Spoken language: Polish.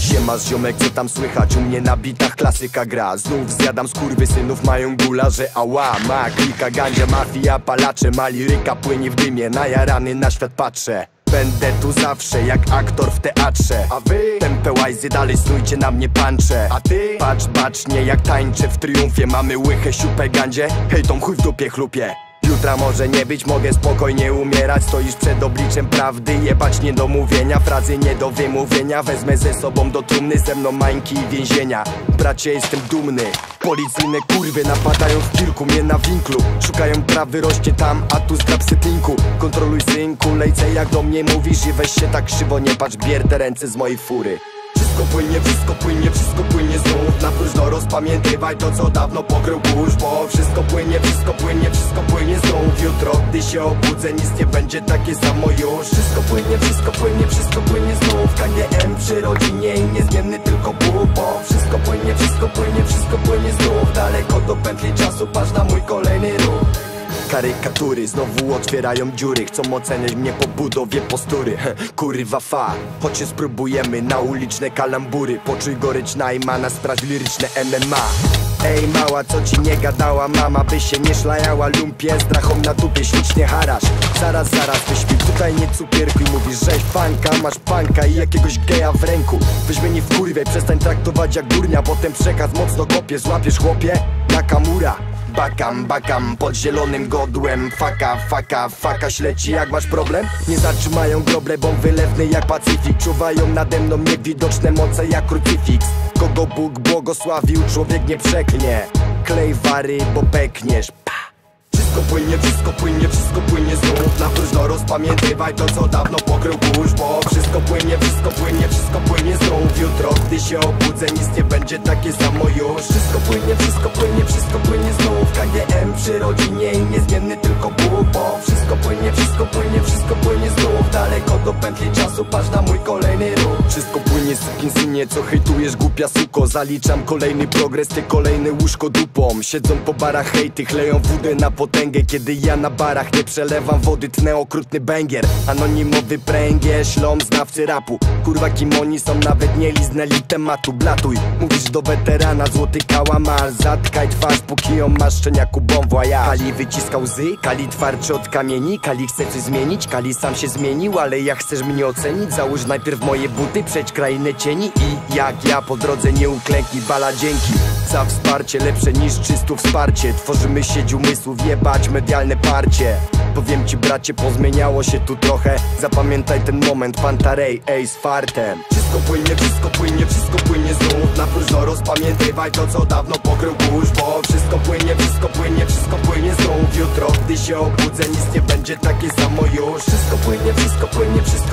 Siema ziomek, co tam słychać? U mnie na bitach klasyka gra. Znów zjadam skurwy synów, mają gula, że ała Ma klika, gandzia, mafia, palacze Ma liryka, płynie w dymie, najarany na świat patrzę. Będę tu zawsze, jak aktor w teatrze. A wy? Tempę łajzy, dalej snujcie na mnie pancze. A ty? Patrz bacznie, jak tańczę w triumfie. Mamy łychę, siupę, gandzie. Hej, tą chuj w dupie chlupie Jutra może nie być, mogę spokojnie umierać. Stoisz przed obliczem prawdy, jebać niedomówienia Frazy nie do wymówienia, wezmę ze sobą do trumny Ze mną mańki i więzienia. Bracie, jestem dumny. Policyjne kurwy napadają w kilku, mnie na winklu. Szukają prawy, rośnie tam, a tu z setinku Kontroluj synku, lejce jak do mnie mówisz I weź się tak krzywo, nie patrz, bier te ręce z mojej fury. Wszystko płynie, wszystko płynie, wszystko płynie znów. Na próżno rozpamiętywaj to co dawno pokrył kurz Bo wszystko płynie, wszystko płynie, wszystko płynie Jutro gdy się obudzę nic nie będzie takie samo już. Wszystko płynie, wszystko płynie, wszystko płynie znów. KGM przy rodzinie i niezmienny tylko Bóg Bo wszystko płynie, wszystko płynie, wszystko płynie znów. Daleko do pętli czasu, patrz na mój kolejny ruch. Karykatury znowu otwierają dziury. Chcą oceniać mnie po budowie postury. Kurwa fa, choć się spróbujemy na uliczne kalambury. Poczuj gorycz Najmana, sprawdź liryczne MMA Ej mała, co ci nie gadała? Mama By się nie szlajała. Lumpie Strachą na dupie, ślicznie harasz. Zaraz, zaraz, wyśpij tutaj nie cukierkuj Mówisz, żeś fanka, masz panka i jakiegoś geja w ręku. Weź mnie nie wkurwiaj, przestań traktować jak durnia Potem przekaz mocno kopie, złapiesz chłopie Nakamura Bakam, bakam pod zielonym godłem. Faka, faka, faka śleci jak masz problem? Nie zatrzymają groble, bomb wylewny jak Pacyfik. Czuwają nade mną niewidoczne moce jak krucyfiks. Kogo Bóg błogosławił, człowiek nie przeknie. Klej wary, bo pekniesz wszystko płynie, wszystko płynie, wszystko płynie znów. Na próżno rozpamiętywaj to co dawno pokrył kurz Bo wszystko płynie, wszystko płynie, wszystko płynie znów. Jutro gdy się obudzę nic nie będzie takie samo już. Wszystko płynie, wszystko płynie, wszystko płynie znów. KGM przy rodzinie i niezmienny tylko Bóg Bo wszystko płynie, wszystko płynie, wszystko płynie znów. Daleko do pętli czasu, patrz na mój Wszystko płynie synie, co hejtujesz głupia suko. Zaliczam kolejny progres, ty kolejny łóżko dupą. Siedzą po barach hejty, chleją wódę na potęgę. Kiedy ja na barach nie przelewam wody, tnę okrutny bęgier Anonimowy pręgiel, ślom znawcy rapu. Kurwa kim oni są, nawet nie liznęli tematu. Blatuj, mówisz do weterana, złoty kałamarz Zatkaj twarz, póki ją masz szczeniaku bombo, a ja Kali wyciska łzy, Kali twardszy od kamieni. Kali chce coś zmienić, Kali sam się zmienił Ale jak chcesz mnie ocenić, załóż najpierw moje buty Przeć krainę cieni i jak ja po drodze nie uklęknij Bala dzięki. Za wsparcie, lepsze niż czysto wsparcie. Tworzymy sieć umysłów, jebać medialne parcie. Powiem ci bracie, pozmieniało się tu trochę. Zapamiętaj ten moment, Pantarej, ej z fartem. Wszystko płynie, wszystko płynie, wszystko płynie znów. Na próżno rozpamiętywaj to co dawno pokrył kurz Bo wszystko płynie, wszystko płynie, wszystko płynie znów. Jutro gdy się obudzę nic nie będzie takie samo już. Wszystko płynie, wszystko płynie, wszystko